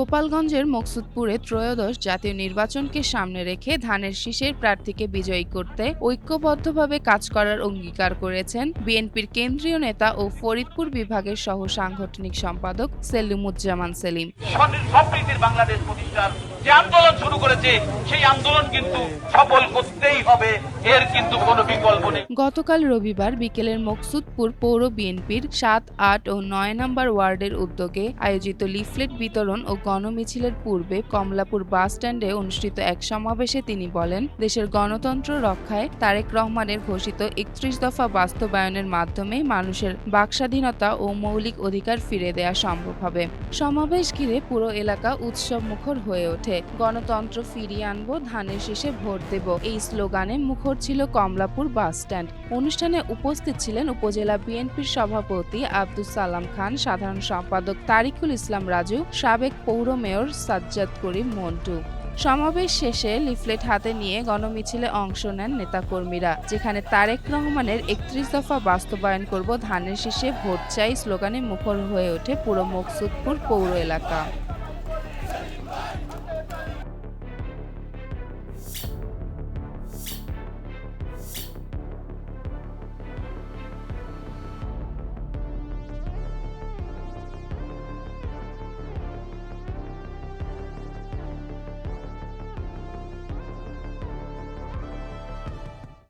গোপালগঞ্জের মকসুদপুরে ত্রয়োদশ জাতীয় নির্বাচনকে সামনে রেখে ধানের শীষের প্রার্থীকে বিজয়ী করতে ঐক্যবদ্ধভাবে কাজ করার অঙ্গীকার করেছেন বিএনপির কেন্দ্রীয় নেতা ও ফরিদপুর বিভাগের সহ সাংগঠনিক সম্পাদক সেলিমুজ্জামান সেলিম। বাংলাদেশ প্রতিষ্ঠার যে আন্দোলন শুরু করেছে সেই আন্দোলন কিন্তু সফল করতেই হবে। এর কিন্তু কোনো বিকল্প নেই। গতকাল রবিবার বিকেলের মকসুদপুর পৌর বিএনপির সাত আট ও নয় নম্বর ওয়ার্ডের উদ্যোগে আয়োজিত লিফলেট বিতরণ ও গণমিছিলের পূর্বে কমলাপুর বাস স্ট্যান্ডে অনুষ্ঠিত এক সমাবেশে তিনি বলেন, দেশের গণতন্ত্র রক্ষায় তারেক রহমানের ঘোষিত একত্রিশ দফা বাস্তবায়নের মাধ্যমে মানুষের বাকস্বাধীনতা ও মৌলিক অধিকার ফিরে দেয়া সম্ভব হবে। সমাবেশ ঘিরে পুরো এলাকা উৎসব মুখর হয়ে ওঠে। গণতন্ত্র ফিরিয়ে আনব, ধানের শেষে ভোট দেব এই স্লোগানে মুখর ছিল কমলাপুর বাস স্ট্যান্ড অনুষ্ঠানে উপস্থিত ছিলেন উপজেলা বিএনপির সভাপতি আব্দুল সালাম খান, সাধারণ সম্পাদক তারিকুল ইসলাম রাজু, সাবেক পৌর মেয়র সাজ্জাদ করিম মন্টু। সমাবেশ শেষে লিফলেট হাতে নিয়ে গণমিছিলে অংশ নেন নেতাকর্মীরা, যেখানে তারেক রহমানের একত্রিশ দফা বাস্তবায়ন করব ধানের শীষে ভোট চাই স্লোগানে মুখর হয়ে ওঠে পুরো মকসুদপুর পৌর এলাকা।